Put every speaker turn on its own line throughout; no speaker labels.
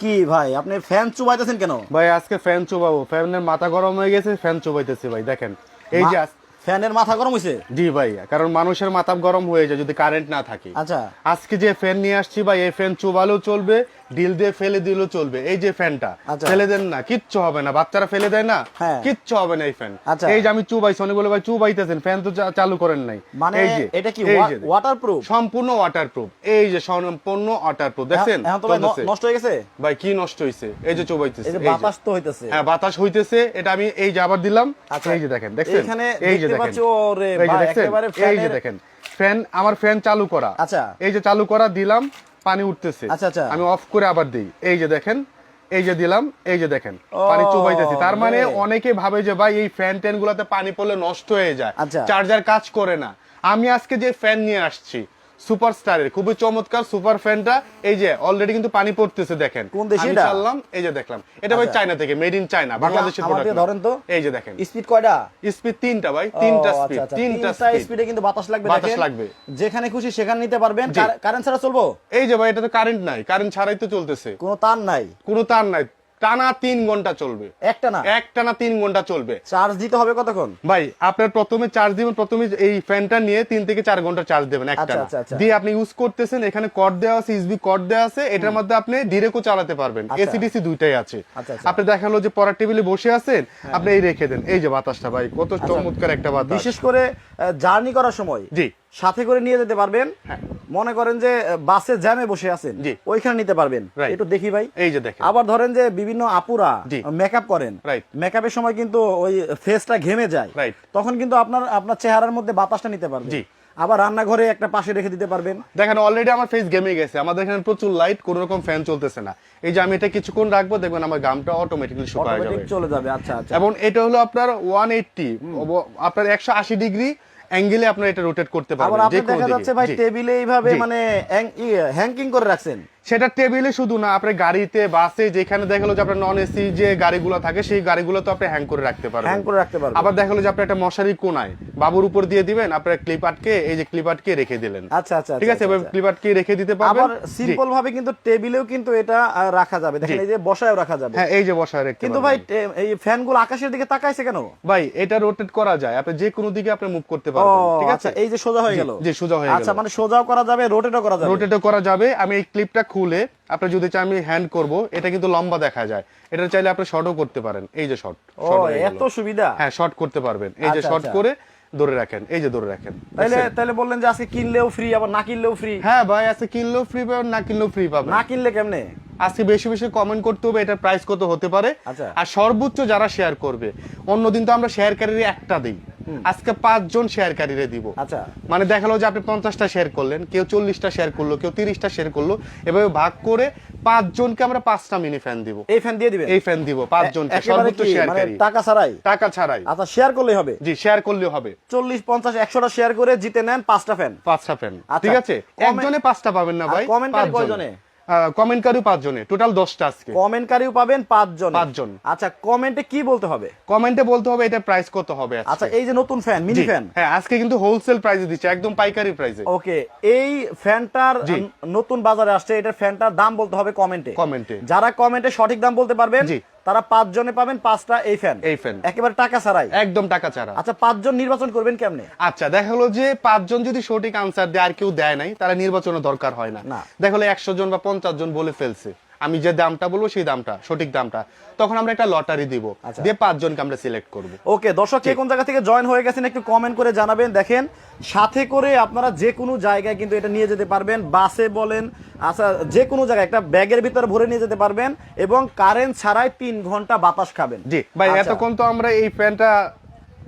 কি ভাই? আপনি ফ্যান চুবাইতেছেন কেন?
ভাই আজকে ফ্যান চুবাবো। ফ্যানের মাথা গরম হয়ে গেছে ফ্যান চুবাইতেছি ভাই দেখেন। এই যে
ফ্যানের মাথা গরম হয়েছে
জি ভাই কারণ মানুষের মাথা গরম হয়ে যায় যদি কারেন্ট না থাকে।
আচ্ছা।
আজকে যে ফ্যান নিয়ে আসছি ভাই এই ফ্যান চুবালেও চলবে ডিল দিয়ে ফেলে দিলেও চলবে এই যে ফ্যানটা
আচ্ছা।
ফেলে দেন না কিচ্ছু হবে না বাচ্চারা ফেলে দেয় না
হ্যাঁ।
কিচ্ছু হবে না এই ফ্যান
আচ্ছা।
এই যে আমি চুবাইছি অনেক বলে ভাই চুবাইতেছেন ফ্যান তো চালু করেন নাই
মানে
এই যে
এটা কি
এই যে
ওয়াটার প্রুফ
সম্পূর্ণ ওয়াটারপ্রুফ এই যে সম্পূর্ণ ওয়াটারপ্রুফ দেখছেন
এখন তো ভাই ন-
চলতেছে।
নষ্ট হয়ে গেছে
ভাই কি নষ্ট হইছে এই যে চুবাইতেছে।
বাতাস তো হইতেছে
হ্যাঁ বাতাস হইতেছে এটা আমি এই যে আবার দিলাম
আচ্ছা।
এই যে দেখেন দেখছেন
এখানে
এই যে দেখেন এই যে দেখেন ফ্যান আমার ফ্যান চালু করা
আচ্ছা।
এই যে চালু করা দিলাম পানি উঠতেছে।
আচ্ছা, আচ্ছা।
আমি অফ করে আবার দিই। এই যে দেখেন এই যে দিলাম এই যে দেখেন পানি চুবাইতেছি। তার মানে অনেকে ভাবে যে ভাই এই ফ্যান ট্যান গুলাতে পানি পড়লে নষ্ট হয়ে যায়।
আচ্ছা।
চার্জার কাজ করে না। আমি আজকে যে ফ্যান নিয়ে আসছি সুপার স্টারের খুবই চমৎকার সুপার ফ্যানটা। এই যে অলরেডি কিন্তু পানি পড়তেছে দেখেন।
কোন দেশে
আমি
এটা?
চাললাম এই যে দেখলাম। এটা ভাই
আচ্ছা।
চায়না থেকে মেড ইন চায়না বাংলাদেশের প্রোডাক্ট
ধরেন তো।
এই যে দেখেন।
স্পিড কয়টা?
স্পিড তিনটা ভাই তিনটা স্পিড
আচ্ছা, আচ্ছা,
তিনটা
তিনটা
স্পিডে
কিন্তু বাতাস লাগবে
বাতাস লাগবে।
যেখানে খুশি সেখানে নিতে পারবেন। কারেন্ট ছাড়া চলবো?
এই যে ভাই এটা তো কারেন্ট নাই কারেন্ট ছাড়াই তো চলতেছে।
কোনো তার নাই?
কোনো তার নাই। টানা তিন ঘণ্টা চলবে।
একটা না?
এক টানা তিন ঘণ্টা চলবে।
চার্জ দিতে হবে কতক্ষণ?
ভাই আপনার প্রথমে চার্জ দিবেন প্রথমে এই ফ্যানটা নিয়ে তিন থেকে চার ঘণ্টা চার্জ দেবেন একটা
আচ্ছা, আচ্ছা, আচ্ছা।
দিয়ে আপনি ইউজ করতেছেন এখানে কর্ড দেওয়া আছে ইসবি কর্ড দেওয়া আছে এটার মধ্যে আপনি ডিরেক্টও চালাতে পারবেন।
আচ্ছা।
এসিডিসি দুইটাই আছে। আপনি দেখাল যে পড়ার টেবিলে বসে আছেন আপনি এই রেখে দেন। এই যে বাতাসটা ভাই কত চমৎকার একটা বাতাস।
বিশেষ করে জার্নি করার সময়।
জি।
সাথে করে নিয়ে যেতে পারবেন।
হ্যাঁ।
মনে করেন যে বাসে জ্যামে বসে আছেন ওইখানে নিতে পারবেন। একটু দেখি ভাই।
এই যে দেখেন।
আবার ধরেন যে বিভিন্ন আপুরা মেকআপ করেন। মেকআপের সময় কিন্তু ওই ফেসটা ঘেমে যায়। তখন কিন্তু আপনার আপনার চেহারার মধ্যে বাতাসটা নিতে পারবেন।
জি।
আবার রান্নাঘরে একটা পাশে রেখে দিতে পারবেন।
দেখেন অলরেডি আমার ফেস গেমে গেছে। আমাদের এখানে প্রচুর লাইট কোনো রকম ফ্যান চলতেছে না। এই যে আমি এটা কিছুক্ষণ রাখব দেখবেন আমার গামটা অটোমেটিকলি শুকায় যাবে।
অটোমেটিক চলে যাবে। আচ্ছা আচ্ছা।
এবং এটা হলো আপনার ওয়ান এইটটি আপনার একশো আশি ডিগ্রি অ্যাঙ্গেলে আপনারা এটা রোটেট করতে পারবেন
আপনি দেখা যাচ্ছে ভাই টেবিলে এইভাবে মানে হ্যাংকিং করে রাখছেন।
সেটা টেবিলে শুধু না আপনার গাড়িতে বাসে যেখানে দেখা গেলো যে আপনার নন এসি যে গাড়িগুলো থাকে সেই গাড়িগুলো তো আপনি হ্যাং করে রাখতে পারবেন।
হ্যাং করে রাখতে পারবেন।
আবার দেখা গেলো যে আপনি একটা মশারি কোনায় বাবুর উপর দিয়ে দিবেন আপনার ক্লিপ আটকে এই যে ক্লিপ আটকে রেখে দিলেন।
আচ্ছা আচ্ছা
ঠিক আছে?
আচ্ছা,
এবার
আচ্ছা।
ক্লিপ আটকে রেখে দিতে পারবেন।
আবার সিম্পল ভাবে কিন্তু টেবিলেও কিন্তু এটা রাখা যাবে। দেখেন এই যে বসায়ও রাখা যাবে।
হ্যাঁ এই যে বসায় রাখতে
কিন্তু ভাই এই ফ্যানগুলো আকাশের দিকে তাকাইছে কেন?
ভাই এটা রোটেট করা যায়। আপনি যে কোনো দিকে আপনি মুভ করতে পারবেন। ঠিক
আচ্ছা
আছে
এই যে সোজা হয়ে গেল।
জি, সোজা হয়ে গেল।
আচ্ছা মানে সোজাও করা যাবে রোটেটও করা যাবে।
রোটেটও করা যাবে। আমি এই ক্লিপটা খুলে আপনি যদি চান আমি হ্যান্ড করব এটা কিন্তু লম্বা দেখা যায়। এটা চাইলে আপনি শর্টও করতে পারেন। এই যে শর্ট
ও এত সুবিধা?
হ্যাঁ শর্ট করতে পারবেন। এই যে
আচ্ছা,
শর্ট
আচ্ছা।
করে ধরে রাখেন। এই যে ধরে রাখেন। দেখছেন?
তাইলে বললেন যে আজকে কিনলেও ফ্রি আবার না কিনলেও ফ্রি
হ্যাঁ ভাই আজকে কিনলেও ফ্রি পাবেন না কিনলেও ফ্রি পাবেন।
না কিনলে কেমনে?
আজকে বেশি বেশি কমেন্ট করতে হবে এটার প্রাইস কত হতে পারে।
আচ্ছা।
আর সর্বোচ্চ যারা শেয়ার করবে অন্যদিন তো আমরা শেয়ার শেয়ারকারীর একটা দিই। আজকে পাঁচজন শেয়ারকারীরে দিব।
আচ্ছা।
মানে দেখাল যে আপনি পঞ্চাশটা শেয়ার করলেন কেউ চল্লিশটা শেয়ার করল কেউ তিরিশটা শেয়ার করল এভাবে ভাগ করে পাঁচজনকে আমরা পাঁচটা মিনি ফ্যান দিব।
এই ফ্যান দিয়ে দিবেন?
এই ফ্যান দিব পাঁচজনকে সর্বোচ্চ
মানে
শেয়ারকারী।
টাকা ছাড়াই?
টাকা ছাড়াই।
আচ্ছা শেয়ার করলেই হবে?
জি শেয়ার করলেও হবে।
চল্লিশ পঞ্চাশ একশোটা শেয়ার করে জিতে নেন পাঁচটা ফ্যান
পাঁচটা ফ্যান
আচ্ছা।
ঠিক আছে? একজনে পাঁচটা পাবেন না ভাই কমেন্ট
কয়জনে?
আহ, কমেন্টকারী পাঁচজনে টোটাল দশটা আজকে।
কমেন্টকারী পাবেন পাঁচজন
পাঁচজন।
আচ্ছা কমেন্টে কি বলতে হবে?
কমেন্টে বলতে হবে এটা প্রাইস কত হবে
আচ্ছা এই যে নতুন ফ্যান মিনি ফ্যান
হ্যাঁ আজকে কিন্তু হোলসেল প্রাইসে দিচ্ছে একদম পাইকারি প্রাইসে
ওকে এই ফ্যানটার। নতুন বাজারে আসছে এটার ফ্যানটার দাম বলতে হবে কমেন্টে।
কমেন্টে।
যারা কমেন্টে সঠিক দাম বলতে পারবেন
জি।
পাঁচ জনে পাবেন পাঁচটা এই ফ্যান
এই ফ্যান
একেবারে টাকা ছাড়াই।
একদম টাকা ছাড়া।
আচ্ছা পাঁচজন নির্বাচন করবেন কেমনে?
আচ্ছা দেখা হলো যে পাঁচজন যদি সঠিক আনসার দেয় আর কেউ দেয় নাই তারা নির্বাচনের দরকার হয় না।
না।
দেখা হলো একশো জন বা পঞ্চাশ জন বলে ফেলছে। আমি যে দামটা বলব সেই দামটা সঠিক দামটা। তখন আমরা একটা লটারি দিব
আচ্ছা।
দিয়ে পাঁচজনকে আমরা সিলেক্ট করব।
ওকে দর্শক কে কোন জায়গা থেকে জয়েন হয়ে গেছেন একটু কমেন্ট করে জানাবেন। দেখেন সাথে করে আপনারা যে কোনো জায়গায় কিন্তু এটা নিয়ে যেতে পারবেন। বাসে বলেন আচ্ছা যে কোনো জায়গায় একটা ব্যাগের ভিতরে ভরে নিয়ে যেতে পারবেন এবং কারেন্ট ছাড়াই তিন ঘণ্টা বাতাস খাবেন।
জি ভাই
আচ্ছা।
এতক্ষণ তো আমরা এই ফ্যানটা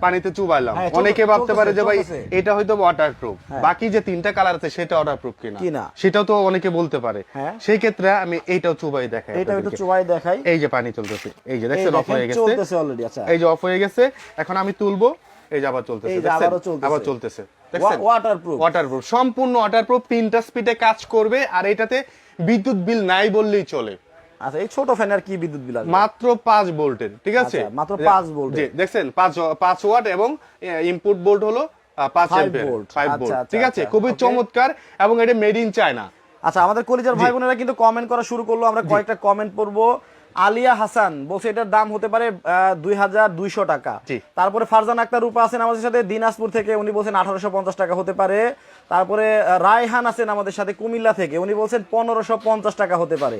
পানিতে চুবাইলাম।
হ্যাঁ,
অনেকে ভাবতে পারে যে ভাই। এটা হয়তো ওয়াটার প্রুফ
হ্যাঁ।
বাকি যে তিনটা কালার আছে সেটা ওয়াটার প্রুফ কিনা। সেটাও তো অনেকে বলতে পারে।
হ্যাঁ।
সেই ক্ষেত্রে আমি এইটাও চুবাই দেখাই
এটা একটু। চুয়াই দেখাই।
এই যে পানি চলতেছে। এই যে দেখছেন অফ হয়ে গেছে।
চলতেছে অলরেডি আচ্ছা।
এই যে অফ হয়ে গেছে। এখন আমি তুলবো। এই যে আবার চলতেছে দেখছেন? আবার চলতেছে। দেখছেন?
ওয়াটারপ্রুফ
ওয়াটারপ্রুফ সম্পূর্ণ ওয়াটারপ্রুফ তিনটা স্পিডে কাজ করবে। আর এটাতে বিদ্যুৎ বিল নাই বললেই চলে।
আচ্ছা এই ছোট ফ্যানের কি বিদ্যুৎ বিল
মাত্র পাঁচ ভোল্টের ঠিক আছে?
আচ্ছা, মাত্র পাঁচ ভোল্টের।
জি দেখছেন পাঁচ পাঁচ ওয়াট এবং ইনপুট ভোল্ট হলো আহ, পাঁচ
Five
অ্যাম্পিয়ার
volt।
ফাইভ
আচ্ছা,
ভোল্ট ঠিক আছে?
আচ্ছা,
খুবই চমৎকার এবং এটা মেড ইন চায়না
আচ্ছা আমাদের কলিজার ভাই বোনেরা কিন্তু কমেন্ট করা শুরু করল আমরা কয়েকটা কমেন্ট পড়ব। আলিয়া হাসান বলছে এটার দাম হতে পারে দুই হাজার দুইশো টাকা। তারপরে ফারজান আক্তার রূপা আছেন আমাদের সাথে দিনাজপুর থেকে। উনি বলছেন আঠারোশো পঞ্চাশ টাকা হতে পারে। তারপরে রায়হান আছেন আমাদের সাথে কুমিল্লা থেকে। উনি বলছেন পনেরোশো পঞ্চাশ টাকা হতে পারে।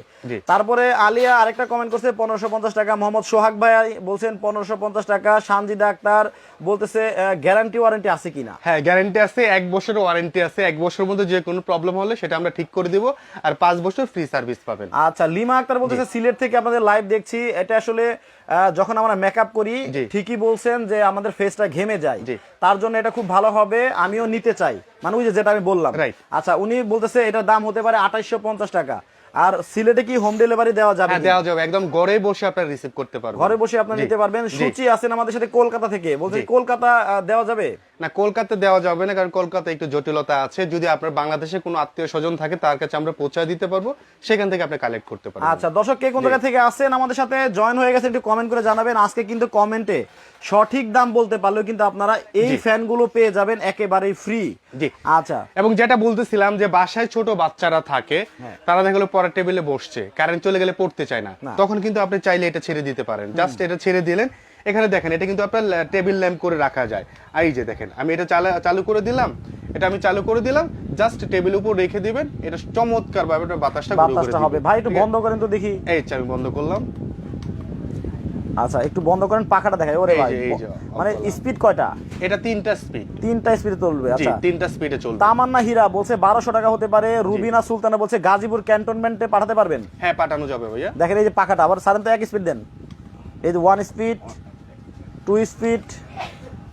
তারপরে আলিয়া আরেকটা কমেন্ট করছে পনেরোশো পঞ্চাশ টাকা মোহাম্মদ সোহাগ ভাই বলছেন পনেরোশো পঞ্চাশ টাকা সানজিদা আক্তার বলতেছে গ্যারান্টি ওয়ারেন্টি আছে কিনা?
হ্যাঁ গ্যারান্টি আছে এক বছরের ওয়ারেন্টি আছে। এক বছরের মধ্যে যে কোনো প্রবলেম হলে সেটা আমরা ঠিক করে দিব আর পাঁচ বছর ফ্রি সার্ভিস পাবেন।
আচ্ছা লিমা আক্তার বলতেছে সিলেট থেকে আপনাদের লাইভ দেখছি। এটা আসলে যখন আমরা মেকআপ করি ঠিকই বলছেন যে আমাদের ফেসটা ঘেমে যায়। তার জন্য এটা খুব ভালো হবে আমিও নিতে চাই। মানে ওই যেটা আমি বললাম. আচ্ছা উনি বলতেছে এটার দাম হতে পারে আঠাইশো পঞ্চাশ টাকা। আর সিলেটে কি হোম ডেলিভারি দেওয়া যাবে
হ্যাঁ দেওয়া যাবে। একদম ঘরে বসে আপনারা রিসিভ করতে পারবেন।
ঘরে বসে আপনারা নিতে পারবেন। সুচি আছেন আমাদের সাথে কলকাতা থেকে।
বলছে
কলকাতা দেওয়া যাবে?
না কলকাতা দেওয়া যাবে না কারণ কলকাতা একটু জটিলতা আছে। যদি আপনার বাংলাদেশে কোনো আত্মীয় স্বজন থাকে তার কাছে আমরা পৌঁছায় দিতে পারব। সেখান থেকে আপনি কালেক্ট করতে পারবেন।
আচ্ছা দর্শক কে কোন জায়গা থেকে আসেন আমাদের সাথে জয়েন হয়ে গেছে একটু কমেন্ট করে জানাবেন। আজকে কিন্তু কমেন্টে সঠিক দাম বলতে পারলেও কিন্তু আপনারা এই। ফ্যানগুলো পেয়ে যাবেন একেবারেই ফ্রি
জি।
আচ্ছা।
এবং যেটা বলতেছিলাম যে বাসায় ছোট বাচ্চারা থাকে
হ্যাঁ।
তারা দেখা গেলো পরের টেবিলে বসছে কারেন্ট চলে গেলে পড়তে চায় না। তখন কিন্তু আপনি চাইলে এটা ছেড়ে দিতে পারেন। জাস্ট এটা ছেড়ে দিলেন এখানে দেখেন এটা কিন্তু আপনার টেবিল ল্যাম্প করে রাখা যায়। আর এই যে দেখেন আমি এটা চালু করে দিলাম এটা আমি চালু করে দিলাম জাস্ট টেবিল উপর রেখে দিবেন এটা চমৎকার ভাবে বাতাসটা
বাতাসটা হবে। ভাই একটু বন্ধ করেন তো দেখি।
এই আমি বন্ধ করলাম।
আচ্ছা একটু বন্ধ করেন পাখাটা দেখাই। ওরে ভাই মানে স্পিড কয়টা?
এটা তিনটা স্পিড
তিনটা স্পিডে চলবে আচ্ছা।
তিনটা স্পিডে চলবে।
তামান্না হীরা বলছে বারোশো টাকা হতে পারে রুবিনা সুলতানা বলছে গাজীপুর ক্যান্টনমেন্টে পাঠাতে পারবেন?
হ্যাঁ পাঠানো যাবে ভাইয়া।
দেখেন এই যে পাখাটা আবার সারেন তো এক স্পিড দেন। এই যে one speed two speed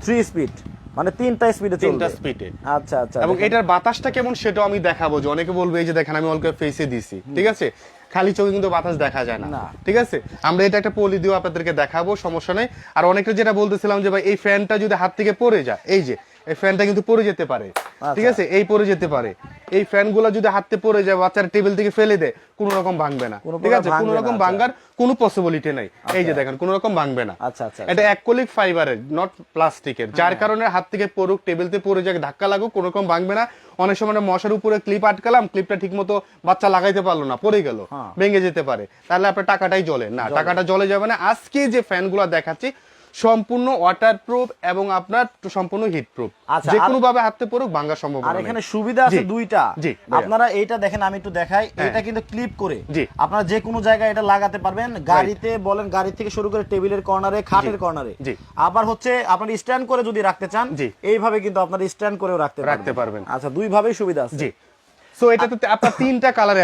three speed মানে তিনটা স্পিডে
তিনটা স্পিডে
আচ্ছা আচ্ছা
এবং এটার বাতাসটা কেমন সেটাও আমি দেখাবো যে অনেকে বলবে এই যে দেখেন আমি অলকে ফেসে দিছি। ঠিক আছে? খালি চোখে কিন্তু বাতাস দেখা যায় না।
না।
ঠিক আছে? আমরা এটা একটা পলি দিয়ে আপনাদেরকে দেখাবো সমস্যা নেই। আর অনেকে যেটা বলতেছিলাম যে ভাই এই ফ্যানটা যদি হাত থেকে পড়ে যায় এই যে এই ফ্যানটা কিন্তু পড়ে যেতে পারে। ঠিক আছে? এই পড়ে যেতে পারে। এই ফ্যানগুলো যদি হাতে পড়ে যায় বাচ্চার টেবিল থেকে ফেলে দেয় কোনো রকম ভাঙবে না। ঠিক আছে? কোনো রকম
আচ্ছা।
ভাঙার কোনো পসিবিলিটি নাই। এই যে দেখেন কোনো রকম ভাঙবে না।
আচ্ছা আচ্ছা
এটা অ্যাক্রিলিক ফাইবারের নট প্লাস্টিকের যার কারণে হাত থেকে পড়ুক টেবিলতে পড়ে যাক ধাক্কা লাগুক কোনো রকম ভাঙবে না। অনেক সময় মশার উপরে ক্লিপ আটকালাম ক্লিপটা ঠিক মতো বাচ্চা লাগাইতে পারল না পড়ে গেল
হ্যাঁ।
ভেঙে যেতে পারে। তাহলে আপনার টাকাটাই জ্বলে। না টাকাটা জ্বলে যাবে না। আজকে যে ফ্যানগুলো দেখাচ্ছি সম্পূর্ণ ওয়াটার প্রুফ এবং আপনার সম্পূর্ণ হিট প্রুফ যে কোনো ভাবে হাতে পড়ুক ভাঙা সম্ভব
আর এখানে সুবিধা আছে দুইটা। আপনারা এইটা দেখেন আমি একটু দেখাই।
হ্যাঁ।
এটা কিন্তু ক্লিপ করে। আপনারা যে কোনো জায়গায় এটা লাগাতে পারবেন। গাড়িতে বলেন গাড়ি থেকে শুরু করে টেবিলের কর্নারে খাটের কর্নারে। আবার হচ্ছে আপনার স্ট্যান্ড করে যদি রাখতে চান। এইভাবে কিন্তু আপনার স্ট্যান্ড করেও রাখতে
রাখতে পারবেন।
আচ্ছা দুই ভাবেই সুবিধা আছে।
জি। সো এটাতে আপনার তিনটা কালার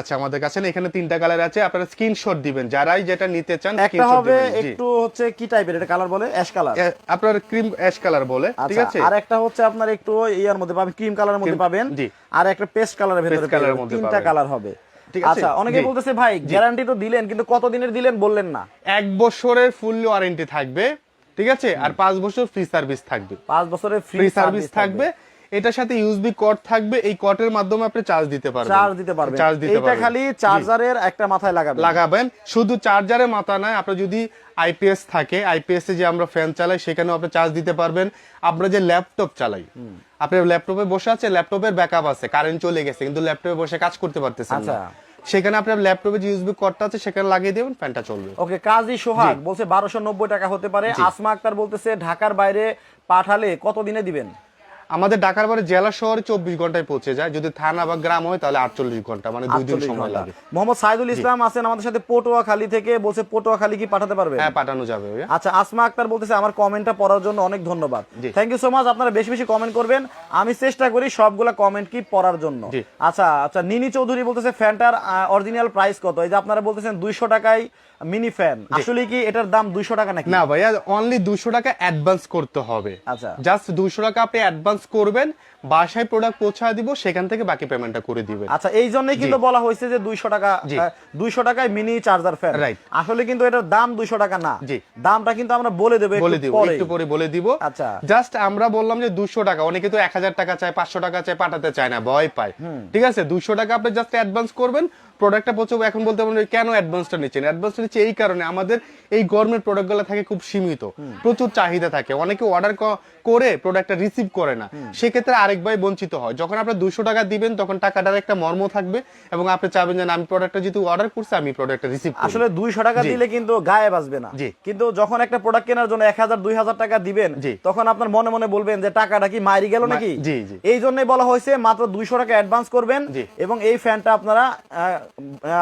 আছে আমাদের কাছে। এখানে তিনটা কালার আছে। আপনারা স্ক্রিনশট দিবেন। যারাই যেটা নিতে চান
একটা হবে একটু হচ্ছে কি টাইপের এটা কালার বলে? অ্যাশ কালার
আপনার ক্রিম অ্যাশ কালার বলে ঠিক
আচ্ছা
আছে?
আর একটা হচ্ছে আপনার একটু ইয়ার মধ্যে পাবেন ক্রিম কালারের মধ্যে পাবেন। আর একটা পেস্ট কালারের ভেতরে তিনটা কালার হবে। আচ্ছা অনেকে বলতেছে ভাই গ্যারান্টি তো দিলেন কিন্তু কত দিনের দিলেন বললেন না?
এক বছরের ফুল ওয়ারেন্টি থাকবে ঠিক আছে? আর পাঁচ বছর ফ্রি সার্ভিস থাকবে।
পাঁচ বছরের
ফ্রি সার্ভিস থাকবে। এটার সাথে ইউএসবি কর্ড থাকবে এই কর্ডের মাধ্যমে আপনি চার্জ দিতে পারবেন।
চার্জ দিতে পারবেন।
চার্জ দিতে পারবেন।
খালি চার্জারের একটা মাথায় লাগাবেন।
লাগাবেন। শুধু চার্জারের মাথা নয় আপনার যদি আইপিএস থাকে আইপিএস এ যে আমরা ফ্যান চালাই সেখানেও আপনি চার্জ দিতে পারবেন। আমরা যে ল্যাপটপ চালাই আপনি ল্যাপটপে বসে আছে ল্যাপটপের ব্যাকআপ আছে কারেন্ট চলে গেছে কিন্তু ল্যাপটপে বসে কাজ করতে পারতেছেন
আচ্ছা।
না সেখানে আপনার ল্যাপটপে যে ইউএসবি কর্ডটা আছে সেখানে লাগিয়ে দেবেন ফ্যানটা চলবে।
ওকে কাজী সোহাগ বলছে বারোশো নব্বই টাকা হতে পারে। আসমা আক্তার বলতেছে ঢাকার বাইরে পাঠালে কত দিনে দিবেন?
আমাদের ঢাকার বাইরে জেলা শহরে চব্বিশ ঘন্টায় পৌঁছে যায়। যদি থানা বা গ্রাম হয় তাহলে আটচল্লিশ ঘণ্টা মানে দুই দিন সময় লাগে।
মোহাম্মদ সাইদুল ইসলাম আছেন আমাদের সাথে পটুয়াখালী থেকে বলছে পটুয়াখালী কি পাঠাতে পারবে
হ্যাঁ পাঠানো যাবে
আচ্ছা আসমা আক্তার বলতেছে আমার কমেন্টটা পড়ার জন্য অনেক ধন্যবাদ। থ্যাংক ইউ সো মাচ আপনারা বেশি বেশি কমেন্ট করবেন। আমি চেষ্টা করি সবগুলা কমেন্ট কি পড়ার জন্য। আচ্ছা আচ্ছা নিনি চৌধুরী বলতেছে ফ্যানটার অরিজিনাল প্রাইস কত? এই যে আপনারা বলতেছেন দুইশো টাকায় মিনি ফ্যান আসলে কি এটার দাম দুইশো টাকা নাকি?
না ভাইয়া অনলি দুইশো টাকা অ্যাডভান্স করতে হবে।
আচ্ছা।
জাস্ট দুইশো টাকা আপনি অ্যাডভান্স করবেন। বাসায় প্রোডাক্ট পৌঁছায় দিব সেখান থেকে বাকি পেমেন্টটা করে দিবেন।
আচ্ছা এই জন্যই কিন্তু বলা হয়েছে যে দুইশো টাকা
জি।
দুইশো টাকায় মিনি চার্জার ফ্যান. আসলে কিন্তু এটার দাম দুইশো টাকা না।
জি।
দামটা কিন্তু আমরা বলে দেবো
বলে
একটু
দিব
পরে
একটু পরে বলে দিব।
আচ্ছা।
জাস্ট আমরা বললাম যে দুশো টাকা অনেকে তো এক হাজার টাকা চায় পাঁচশো টাকা চায় পাঠাতে চায় না ভয় পায়। ঠিক আছে? দুশো টাকা আপনি জাস্ট অ্যাডভান্স করবেন প্রোডাক্টটা পৌঁছাবো। এখন বলতে পারেন কেন অ্যাডভান্সটা নিচ্ছেন? অ্যাডভান্সটা নিচ্ছে এই কারণে আমাদের এই গরমের প্রোডাক্টগুলো থাকে খুব সীমিত। প্রচুর চাহিদা থাকে। অনেকে অর্ডার করে প্রোডাক্টটা রিসিভ করে না। সেক্ষেত্রে আর আরেক ভাই বঞ্চিত হয়। যখন আপনি দুশো টাকা দিবেন তখন টাকাটার একটা মর্ম থাকবে এবং আপনি চাবেন যে আমি প্রোডাক্টটা যেহেতু অর্ডার করছি আমি প্রোডাক্টটা রিসিভ
আসলে দুইশো টাকা দিলে কিন্তু গায়ে বাঁচবে না। কিন্তু যখন একটা প্রোডাক্ট কেনার জন্য এক হাজার দুই হাজার টাকা দিবেন। তখন আপনার মনে মনে বলবেন যে টাকাটা কি মারি গেল নাকি। এই জন্যই বলা হয়েছে মাত্র দুইশো টাকা অ্যাডভান্স করবেন এবং এই ফ্যানটা আপনারা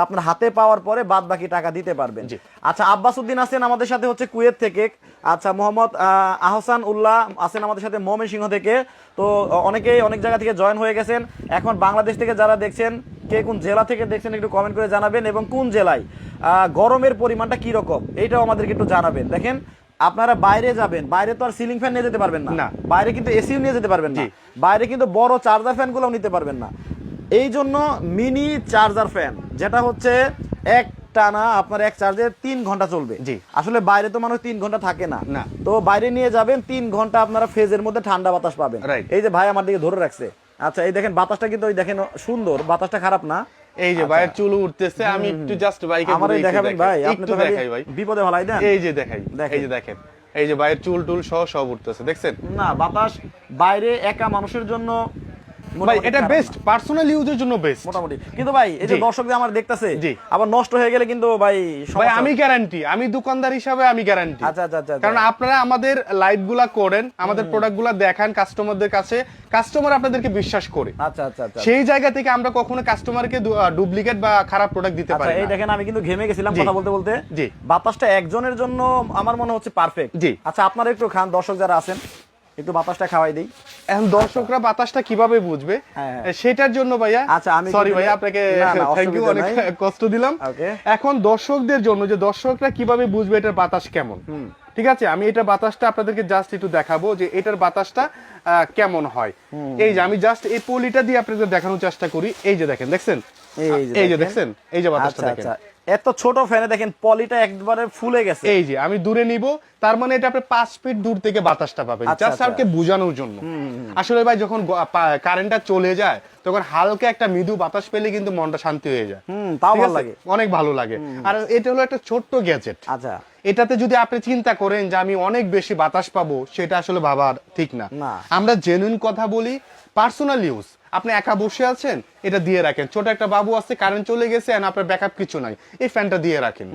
আপনার হাতে পাওয়ার পরে বাদ বাকি টাকা দিতে পারবেন। আচ্ছা আব্বাস উদ্দিন আছেন আমাদের সাথে হচ্ছে কুয়েত থেকে। আচ্ছা মোহাম্মদ আহ, আহসান উল্লাহ আছেন আমাদের সাথে ময়মনসিংহ থেকে। তো অনেকেই অনেক জায়গা থেকে জয়েন হয়ে গেছেন। এখন বাংলাদেশ থেকে যারা দেখছেন কে কোন জেলা থেকে দেখছেন একটু কমেন্ট করে জানাবেন এবং কোন জেলায় গরমের পরিমাণটা কি রকম এইটাও আমাদেরকে একটু জানাবেন। দেখেন আপনারা বাইরে যাবেন বাইরে তো আর সিলিং ফ্যান নিয়ে যেতে পারবেন না।
না।
বাইরে কিন্তু এসিও নিয়ে যেতে পারবেন না। বাইরে কিন্তু বড় চার্জার ফ্যানগুলোও নিতে পারবেন না। এই জন্য মিনি চার্জার ফ্যান যেটা হচ্ছে এক টানা আপনার এক চার্জে তিন ঘণ্টা চলবে।
জি।
আসলে বাইরে তো মানুষ তিন ঘণ্টা থাকে না।
না।
তো বাইরে নিয়ে যাবেন তিন ঘণ্টা আপনারা ফেজের মধ্যে ঠান্ডা বাতাস পাবেন। এই যে ভাই আমার দিকে ধরে রাখছে। আচ্ছা এই দেখেন বাতাসটা কিন্তু ওই দেখেন সুন্দর বাতাসটা খারাপ না।
এই যে ভাইয়ের চুল উঠতেছে আমি একটু জাস্ট বাইকে
আমার দেখাবেন ভাই আপনি তো
দেখাই ভাই।
বিপদে ভালাই দেন।
এই যে দেখাই
দেখেন।
এই যে দেখেন। এই যে ভাইয়ের চুল টুল সহ সব উঠতেছে দেখছেন?
না বাতাস বাইরে একা মানুষের জন্য
ভাই এটা বেস্ট পার্সোনাল ইউজের জন্য বেস্ট
মোটামুটি। কিন্তু ভাই এই যে দর্শকদের আমার দেখতেছে আবার নষ্ট হয়ে গেলে কিন্তু ভাই
ভাই আমি গ্যারান্টি আমি দোকানদার হিসাবে আমি গ্যারান্টি
আচ্ছা আচ্ছা আচ্ছা
কারণ আপনারা আমাদের লাইভগুলা করেন আমাদের প্রোডাক্টগুলা দেখান কাস্টমারদের কাছে কাস্টমার আপনাদেরকে বিশ্বাস করে।
আচ্ছা আচ্ছা আচ্ছা।
সেই জায়গা থেকে আমরা কখনো কাস্টমারকে ডুপ্লিকেট বা খারাপ প্রোডাক্ট দিতে
আচ্ছা
পারি
এই দেখেন আমি কিন্তু ঘেমে গেছিলাম কথা বলতে বলতে।
জি।
বাতাসটা একজনের জন্য আমার মনে হচ্ছে পারফেক্ট
জি।
আচ্ছা আপনারা একটু খান দর্শক যারা আছেন। একটু বাতাসটা খাওয়াই দিই।
এখন দর্শকরা বাতাসটা কীভাবে বুঝবে?
হ্যাঁ, হ্যাঁ।
সেটার জন্য ভাইয়া
আচ্ছা, আমি
সরি ভাইয়া আপনাকে থ্যাংক ইউ অনেক কষ্ট দিলাম. এখন দর্শকদের জন্য যে দর্শকরা কীভাবে বুঝবে এটার বাতাস কেমন? ঠিক আছে আমি এটা বাতাসটা আপনাদেরকে জাস্ট একটু দেখাবো যে এটার বাতাসটা কেমন হয়। এই যে আমি জাস্ট এই পলিটা দিয়ে আপনাদের দেখানোর চেষ্টা করি। এই যে দেখেন দেখছেন?
এই যে
এই যে
দেখেন।
দেখছেন? এই যে বাতাসটা
আচ্ছা
দেখেন।
আচ্ছা। এত ছোট ফ্যানে দেখেন পলিটা একবারে ফুলে গেছে।
এই যে আমি দূরে নিব তার মানে এটা আপনি পাঁচ ফিট দূর থেকে বাতাসটা পাবেন
আচ্ছা,
জাস্ট
আচ্ছা।
আপনাকে বোঝানোর জন্য। আসলে ভাই যখন কারেন্টটা চলে যায় তখন হালকা একটা মৃদু বাতাস পেলে কিন্তু মনটা শান্তি হয়ে যায়।
তাও ভালো লাগে।
অনেক ভালো লাগে। আর এটা হলো একটা ছোট্ট গ্যাজেট
আচ্ছা।
এটাতে যদি আপনি চিন্তা করেন যে আমি অনেক বেশি বাতাস পাবো সেটা আসলে ভাবার ঠিক না। আমরা জেনুইন কথা বলি পার্সোনাল ইউজ আপনি একা বসে আছেন এটা দিয়ে রাখেন। ছোট একটা বাবু আছে কারেন্ট চলে গেছে আপনার ব্যাকআপ কিছু নাই। এই ফ্যানটা দিয়ে রাখেন।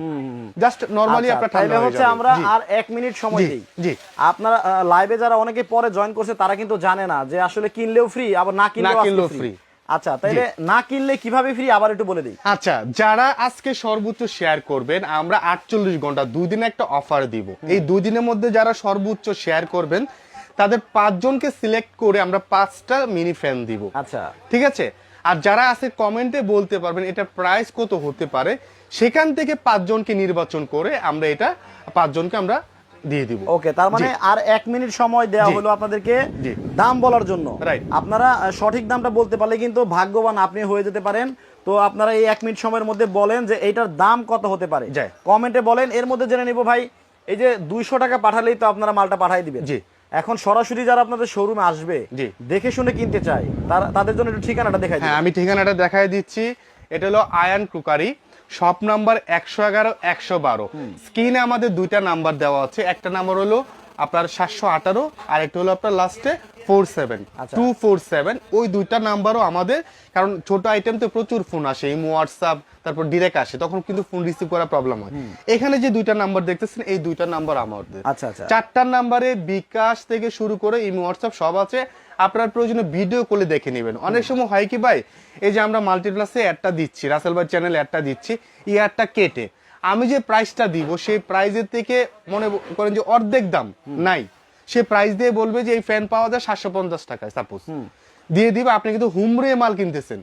জাস্ট নরমালি
আচ্ছা,
আপনার
তাইলে
ঠান্ডা হয়ে
হচ্ছে
যাবে।
আমরা আর এক মিনিট সময় দিই।
জি।
আপনারা লাইভে যারা অনেকে পরে জয়েন করছে তারা কিন্তু জানে না যে আসলে কিনলেও ফ্রি আবার না কিনলেও ফ্রি আচ্ছা তাইলে না কিনলে কীভাবে ফ্রি আবার একটু বলে দিই।
আচ্ছা যারা আজকে সর্বোচ্চ শেয়ার করবেন আমরা আটচল্লিশ ঘণ্টা দুই দিনে একটা অফার দিব। এই দুই দিনের মধ্যে যারা সর্বোচ্চ শেয়ার করবেন তাদের পাঁচজনকে সিলেক্ট করে আমরা পাঁচটা মিনি ফ্যান দিব।
আচ্ছা।
ঠিক আছে? আর যারা আছে কমেন্টে বলতে পারবেন এটা প্রাইস কত হতে পারে সেখান থেকে পাঁচজনকে নির্বাচন করে আমরা এটা পাঁচজনকে আমরা দিয়ে দিব।
ওকে তার মানে আর এক মিনিট সময় দেওয়া হলো আপনাদেরকে দাম বলার জন্য. আপনারা সঠিক দামটা বলতে পারলে কিন্তু ভাগ্যবান আপনি হয়ে যেতে পারেন। তো আপনারা এই এক মিনিট সময়ের মধ্যে বলেন যে এইটার দাম কত হতে পারে। কমেন্টে বলেন এর মধ্যে জেনে নিব ভাই এই যে দুইশো টাকা পাঠালেই তো আপনারা মালটা পাঠাই দিবেন।
জি।
এখন সরাসরি যারা আপনাদের শোরুমে আসবে
জি।
দেখে শুনে কিনতে চায় তারা তাদের জন্য একটু ঠিকানাটা দেখাই
হ্যাঁ আমি ঠিকানাটা দেখাই দিচ্ছি। এটা হলো আয়ান কুকারি শপ নাম্বার একশো এগারো একশো বারো। স্ক্রিনে আমাদের দুইটা নাম্বার দেওয়া আছে। একটা নাম্বার হলো আপনার সাতশো আঠারো আর একটা হলো আপনার লাস্টে four seven. Two four seven ওই দুইটা নাম্বারও আমাদের কারণ ছোট আইটেম তো প্রচুর ফোন আসে ইমো হোয়াটসঅ্যাপ তারপর ডিরেক্ট আসে তখন কিন্তু ফোন রিসিভ করা প্রবলেম হয়। এখানে যে দুইটা নাম্বার দেখতেছেন এই দুইটা নাম্বার আমাদের।
আচ্ছা আচ্ছা।
চারটার নাম্বারে বিকাশ থেকে শুরু করে ইমো হোয়াটসঅ্যাপ সব আছে। আপনার প্রয়োজনে ভিডিও কলে দেখে নেবেন। অনেক সময় হয় কি ভাই এই যে আমরা মাল্টিপ্লাসে অ্যাডটা দিচ্ছি রাসেল ভাই চ্যানেল অ্যাডটা দিচ্ছি এই অ্যাডটা কেটে আমি যে প্রাইসটা দিব সেই প্রাইজের থেকে মনে করেন যে অর্ধেক দাম নাই। সে প্রাইস দিয়ে বলবে যে এই ফ্যান পাওয়া যায় সাতশো পঞ্চাশ টাকায় সাপোজ দিয়ে দিবে আপনি কিন্তু হুমরে মাল কিনতেছেন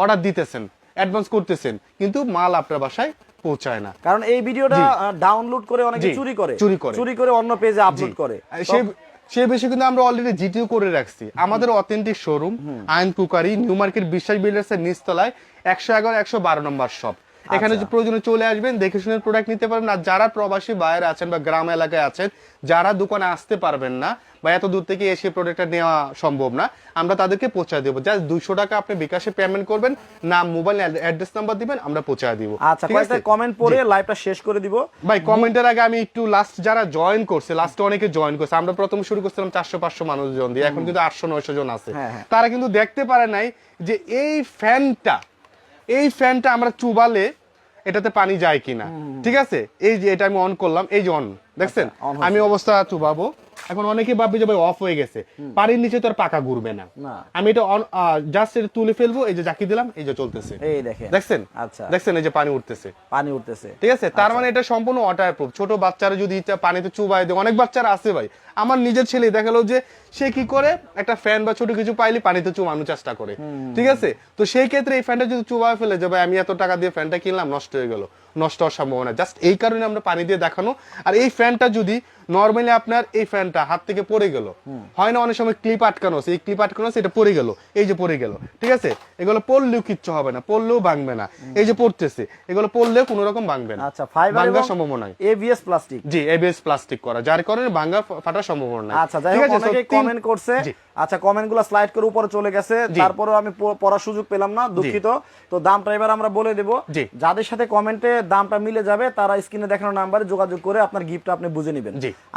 অর্ডার দিতেছেন অ্যাডভান্স করতেছেন কিন্তু মাল আপনার বাসায় পৌঁছায় না।
কারণ এই ভিডিওটা ডাউনলোড করে অনেকে চুরি করে।
চুরি করে।
চুরি করে অন্য পেজে আপলোড করে।
আর সে সে বিষয়ে কিন্তু আমরা অলরেডি জিটিও করে রাখছি। আমাদের অথেন্টিক শোরুম আইন cookery new market Biswas builders এর নিচতলায় একশো এগারো একশো বারো নম্বর শপ এখানে
আচ্ছা।
যে প্রয়োজনে চলে আসবেন দেখে শুনে প্রোডাক্ট নিতে পারবেন। আর যারা প্রবাসী বাইরে আছেন বা গ্রাম এলাকায় আছেন যারা দোকানে আসতে পারবেন না বা এত দূর থেকে এসে প্রোডাক্টটা নেওয়া সম্ভব না আমরা তাদেরকে পৌঁছায় দেবো। জাস্ট দুশো টাকা আপনি বিকাশে পেমেন্ট করবেন নাম মোবাইল অ্যাড্রেস নাম্বার দিবেন আমরা পৌঁছায় দিব।
আচ্ছা কয়েকটা? কমেন্ট পড়ে লাইভটা শেষ করে দিব।
ভাই কমেন্টের আগে আমি একটু লাস্ট যারা জয়েন করছে লাস্ট অনেকে জয়েন করছে আমরা প্রথম শুরু করছিলাম চারশো পাঁচশো মানুষজন দিয়ে এখন কিন্তু আটশো নয়শো জন আছে।
হ্যাঁ, হ্যাঁ।
তারা কিন্তু দেখতে পারে নাই যে এই ফ্যানটা এই ফ্যানটা আমরা চুবালে এটাতে পানি যায় কিনা। ঠিক আছে? এই যে এটা আমি অন করলাম এই যে অন দেখছেন?
আচ্ছা।
আমি অবস্থা চুবাবো। এখন অনেকে ভাববে যে ভাই অফ হয়ে গেছে। পানির নিচে তো আর পাকা ঘুরবে না। আমি এটা জাস্ট এটা তুলে ফেলব এই যে জাকি দিলাম এই যে চলতেছে।
এই দেখেন।
দেখছেন?
আচ্ছা।
দেখছেন এই যে পানি উঠতেছে।
পানি উঠতেছে।
ঠিক আছে? তার মানে এটা সম্পূর্ণ ওয়াটার প্রুফ ছোট বাচ্চারা যদি এটা পানিতে চুবাই দেয় অনেক বাচ্চারা আছে ভাই। আমার নিজের ছেলে দেখাল যে সে কি করে একটা ফ্যান বা ছোট কিছু পাইলে পানিতে চুবানোর চেষ্টা করে। ঠিক আছে? তো সেই ক্ষেত্রে এই ফ্যানটা যদি চুবাই ফেলে যে ভাই আমি এত টাকা দিয়ে ফ্যানটা কিনলাম নষ্ট হয়ে গেল। নষ্ট হওয়ার সম্ভাবনা। জাস্ট এই কারণে আমরা পানি দিয়ে দেখানো। আর এই ফ্যানটা যদি নর্মালি আপনার এই ফ্যানটা হাত থেকে পড়ে গেল। হয় না অনেক সময় ক্লিপ আটকানো আছে। এই ক্লিপ আটকানো আছে এটা পড়ে গেল। এই যে পড়ে গেল ঠিক আছে? এগুলো পড়লেও কিচ্ছু হবে না পড়লেও ভাঙবে না। এই যে পড়তেছে এগুলো পড়লেও কোনো রকম ভাঙবে না।
আচ্ছা ফাইবার
ভাঙার সম্ভাবনা নাই।
এবিএস প্লাস্টিক
জি এবিএস প্লাস্টিক করা। যার কারণে ভাঙা ফাটার সম্ভাবনা নাই।
আচ্ছা যাই
ঠিক
হোক
আছে,
অনেকে কমেন্ট করছে। আচ্ছা কমেন্টগুলো স্লাইড করে উপরে চলে গেছে। তারপরেও আমি পড়ার সুযোগ পেলাম না দুঃখিত। তো দামটা এবার আমরা বলে দেব। যাদের সাথে কমেন্টে দামটা মিলে যাবে তারা স্ক্রিনে দেখানো নাম্বারে যোগাযোগ করে আপনার গিফটটা আপনি বুঝে নেবেন।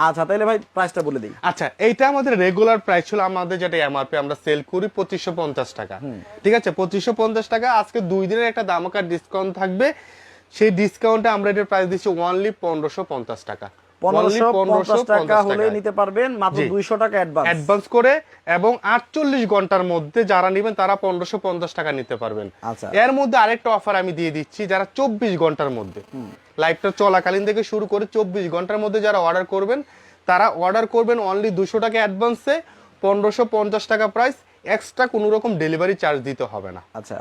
আচ্ছা তাহলে ভাই প্রাইসটা বলে দিই।
আচ্ছা এইটা আমাদের রেগুলার প্রাইস ছিল আমাদের যেটা এমআরপি আমরা সেল করি পঁচিশশো পঞ্চাশ টাকা। ঠিক আছে পঁচিশশো পঞ্চাশ টাকা আজকে দুই দিনের একটা দামাকার ডিসকাউন্ট থাকবে। সেই ডিসকাউন্টে আমরা এটার প্রাইস দিচ্ছি ওনলি পনেরোশো পঞ্চাশ টাকা।
পনেরোশো টাকা হলে। নিতে পারবেন মাত্র। দুইশো টাকা অ্যাডভান্স
অ্যাডভান্স করে এবং আটচল্লিশ ঘণ্টার মধ্যে যারা নেবেন তারা পনেরোশো পঞ্চাশ টাকা নিতে পারবেন
আচ্ছা।
এর মধ্যে আরেকটা অফার আমি দিয়ে দিচ্ছি যারা চব্বিশ ঘণ্টার মধ্যে লাইভটা চলাকালীন থেকে শুরু করে চব্বিশ ঘণ্টার মধ্যে যারা অর্ডার করবেন তারা অর্ডার করবেন অনলি দুশো টাকা অ্যাডভান্সে পনেরোশো পঞ্চাশ টাকা প্রাইস এক্সট্রা কোনো রকম ডেলিভারি চার্জ দিতে হবে না
আচ্ছা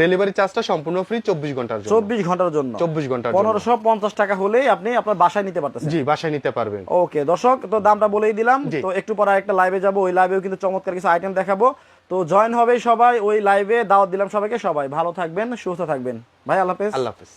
ডেলিভারি চার্জটা সম্পূর্ণ ফ্রি চব্বিশ ঘণ্টার জন্য।
চব্বিশ ঘণ্টার জন্য।
চব্বিশ ঘণ্টা
পনেরোশো পঞ্চাশ টাকা হলেই আপনি আপনার বাসায় নিতে পারতেন
জি বাসায় নিতে পারবেন।
ওকে দর্শক তো দামটা বলেই দিলাম। তো একটু পরে একটা লাইভে যাব। ওই লাইভেও কিন্তু চমৎকার কিছু আইটেম দেখাবো। তো জয়েন হবে সবাই। ওই লাইভে দাওয়াত দিলাম সবাইকে। সবাই ভালো থাকবেন সুস্থ থাকবেন। ভাই আল্লাহ হাফেজ।
আল্লাহ হাফিজ।